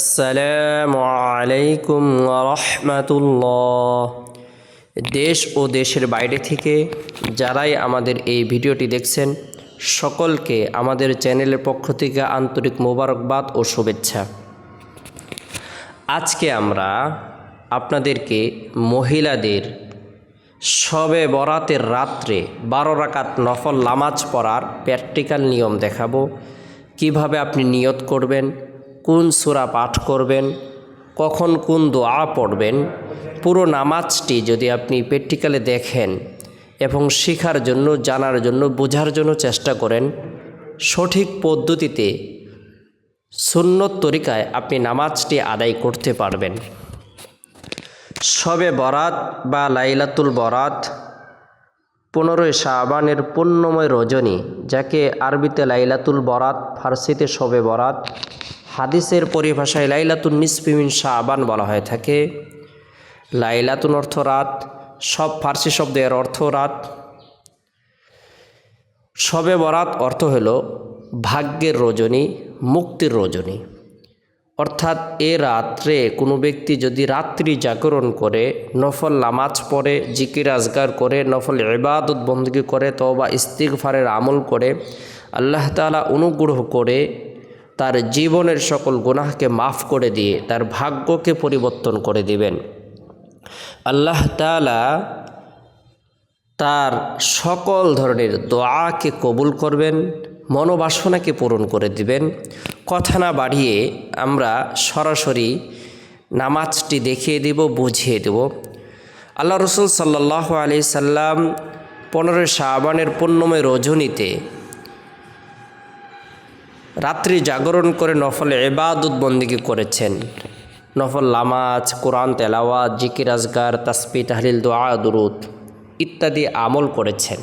আসসালামু আলাইকুম রহমতুল্লাহ দেশ ও দেশের বাইরে থেকে যারাই আমাদের এই ভিডিওটি দেখছেন, সকলকে আমাদের চ্যানেলের পক্ষ থেকে আন্তরিক মোবারকবাদ ও শুভেচ্ছা। আজকে আমরা আপনাদেরকে মহিলাদের সবে বরাতের রাত্রে বারো রাকাত নফল নামাজ পড়ার প্র্যাকটিক্যাল নিয়ম দেখাবো। কীভাবে আপনি নিয়ত করবেন কোন সূরা পাঠ করবেন, কখন কোন দোয়া পড়বেন, পুরো নামাজটি যদি আপনি প্র্যাকটিক্যালে দেখেন এবং শেখার জন্য, জানার জন্য, বোঝার জন্য চেষ্টা করেন, সঠিক পদ্ধতিতে সুন্নত তরিকায় আপনি নামাজটি আদায় করতে পারবেন। শবে বরাত বা লাইলাতুল বরাত, পনেরোই শাহবানের পূর্ণময় রজনী, যাকে আরবিতে লাইলাতুল বরাত, ফার্সিতে শবে বরাত হাদিসের পরিভাষায় লাইলাতুন নিসফিমিন শাহবান বলা হয়ে থাকে। লাইলাতুন অর্থ রাত, সব ফার্সি শব্দের অর্থ রাত। শবে বরাত অর্থ হল ভাগ্যের রজনী, মুক্তির রজনী। অর্থাৎ এ রাত্রে কোনো ব্যক্তি যদি রাত্রি জাগরণ করে, নফল নামাজ পড়ে, জিকির আজগার করে, নফল ইবাদত বন্দী করে তবা ইস্তিগফারের আমল করে, আল্লাহ তালা অনুগ্রহ করে তার জীবনের সকল গুনাহকে মাফ করে দিয়ে তার ভাগ্যকে পরিবর্তন করে দিবেন। আল্লাহ তালা তার সকল ধরনের দোয়াকে কবুল করবেন, মনোবাসনাকে পূরণ করে দিবেন। কথা না বাড়িয়ে আমরা সরাসরি নামাজটি দেখিয়ে দেব, বুঝিয়ে দেব। আল্লাহ রসুল সাল্লাহ আলি সাল্লাম পনেরোই শাহবানের পূর্ণময় রজনীতে রাত্রি জাগরণ করে নফল এবাদত বন্দিকে করেছেন। নফল লামাজ কোরআন, তেলাওয়াত, জিকির আজগার তাসপি তাহলিল, দোয়া, দুরুদ ইত্যাদি আমল করেছেন।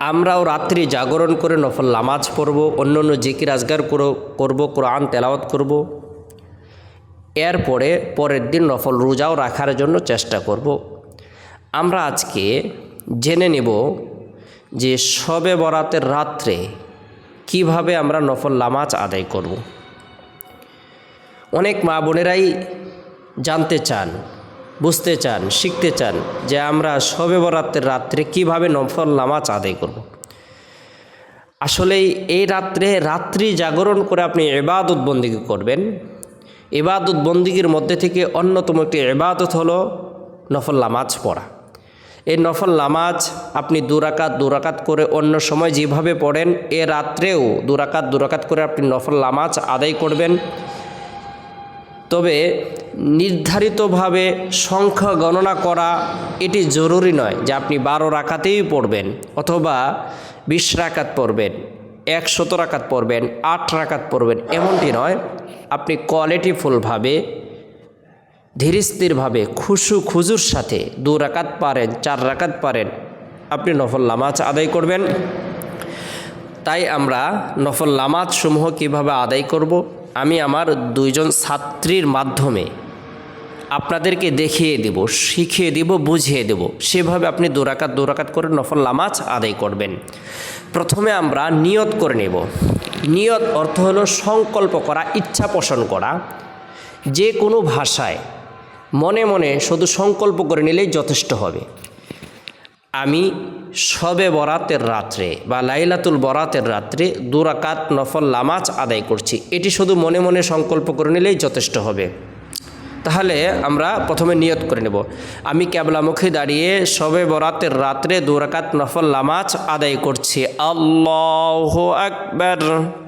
আমরাও রাত্রি জাগরণ করে নফল নামাজ পড়ব অন্য অন্য জিকির আজগার করব, কোরআন, তেলাওয়াত করব। এরপরে পরের দিন নফল রোজাও রাখার জন্য চেষ্টা করব। আমরা আজকে জেনে নেব যে শবে বরাতের রাত্রে কীভাবে আমরা নফল নামাজ আদায় করব? অনেক মা বোনেরাই জানতে চান, বুঝতে চান, শিখতে চান যে আমরা শবে বরাতের রাত্রে কীভাবে নফল নামাজ আদায় করব। আসলে এই রাত্রে রাত্রি জাগরণ করে আপনি এবাদত বন্দিগি করবেন। এবাদত বন্দিগির মধ্যে থেকে অন্যতম একটি এবাদত হলো নফল নামাজ পড়া। এই নফল নামাজ আপনি দুরাকাত দুরাকাত করে অন্য সময় যেভাবে পড়েন, এ রাত্রেও দুরাকাত দুরাকাত করে আপনি নফল নামাজ আদায় করবেন। তবে নির্ধারিতভাবে সংখ্যা গণনা করা এটি জরুরি নয় যে আপনি বারো রাখাতেই পড়বেন অথবা বিশ রাকাত পড়বেন, একশত রাকাত পড়বেন, আট রাকাত পড়বেন, এমনটি নয়। আপনি কোয়ালিটিফুলভাবে ধীরস্থিরভাবে খুশু খুজুর সাথে দু রাকাত পারেন, চার রাকাত পারেন। আপনি নফল নামাজ আদায় করবেন। তাই আমরা নফল নামাজ সমূহ কীভাবে আদায় করব? আমি আমার দুইজন ছাত্রীর মাধ্যমে আপনাদেরকে দেখিয়ে দেব, শিখিয়ে দেব, বুঝিয়ে দেব। সেভাবে আপনি দোরাকাত দোরাকাত করে নফল নামাজ আদায় করবেন। প্রথমে আমরা নিয়ত করে নেব। নিয়ত অর্থ হলো সংকল্প করা, ইচ্ছা পোষণ করা। যে কোনো ভাষায় মনে মনে শুধু সংকল্প করে নিলেই যথেষ্ট হবে। আমি সবে বরাতের রাত্রে বা লাইলাতুল বরাতের রাত্রে দুরাকাত নফল নামাজ আদায় করছি। এটি শুধু মনে মনে সংকল্প করে নিলেই যথেষ্ট হবে। তাহলে আমরা প্রথমে নিয়ত করে নেব। আমি ক্যাবলামুখী দাঁড়িয়ে সবে বরাতের রাত্রে দুরাকাত নফল নামাজ আদায় করছি। আল্লাহ আকবর।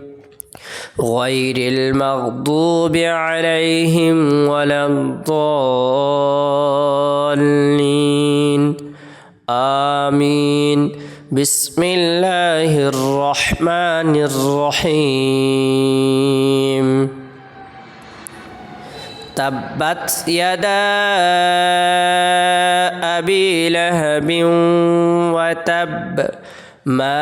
غير المغضوب عليهم ولا الضالين. آمين. بسم الله الرحمن الرحيم. تبت يدا أبي لهب وتب ما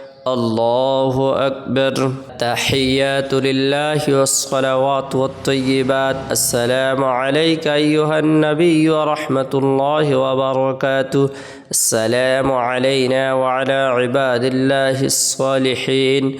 الله أكبر تحيات لله والصلوات والطيبات السلام عليك أيها النبي ورحمة الله وبركاته السلام علينا وعلى عباد الله الصالحين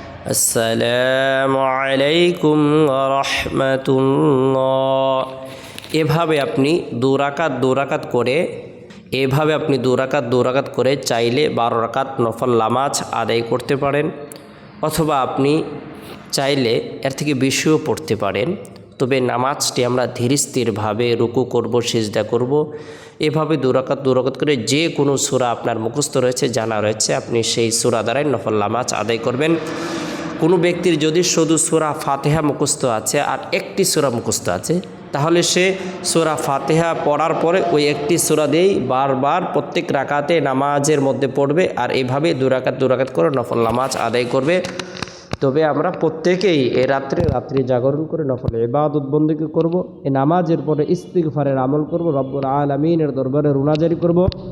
আসসালামু আলাইকুম রহমতুল্লাহ এভাবে আপনি দুরাকাত দুরাকাত করে, এভাবে আপনি দু রাকাত দু রাকাত করে চাইলে বারো রাকাত নফল নামাজ আদায় করতে পারেন, অথবা আপনি চাইলে এর থেকে বেশিও পড়তে পারেন। তবে নামাজটি আমরা ধীর স্থিরভাবে রুকু করব, সিজদা করব। এভাবে দুরাকাত দুরাকাত করে যে কোনো সুরা আপনার মুখস্থ রয়েছে, জানা রয়েছে, আপনি সেই সুরা দ্বারাই নফল নামাজ আদায় করবেন। কোনো ব্যক্তির যদি শুধু সুরা ফাতেহা মুখস্থ আছে আর একটি সুরা মুখস্থ আছে, তাহলে সে সুরা ফাতেহা পড়ার পরে ওই একটি সুরা দিয়েই বারবার প্রত্যেক রাকাতে নামাজের মধ্যে পড়বে আর এভাবে দুরাকাত দুরাকাত করে নফল নামাজ আদায় করবে। তবে আমরা প্রত্যেকেই এ রাত্রে রাত্রি জাগরণ করে নফল ইবাদত বন্দীকে করব এ নামাজের পরে ইস্তিগফারের আমল করব, রব্বুল আলমিনের দরবারে রুনাজারি করব।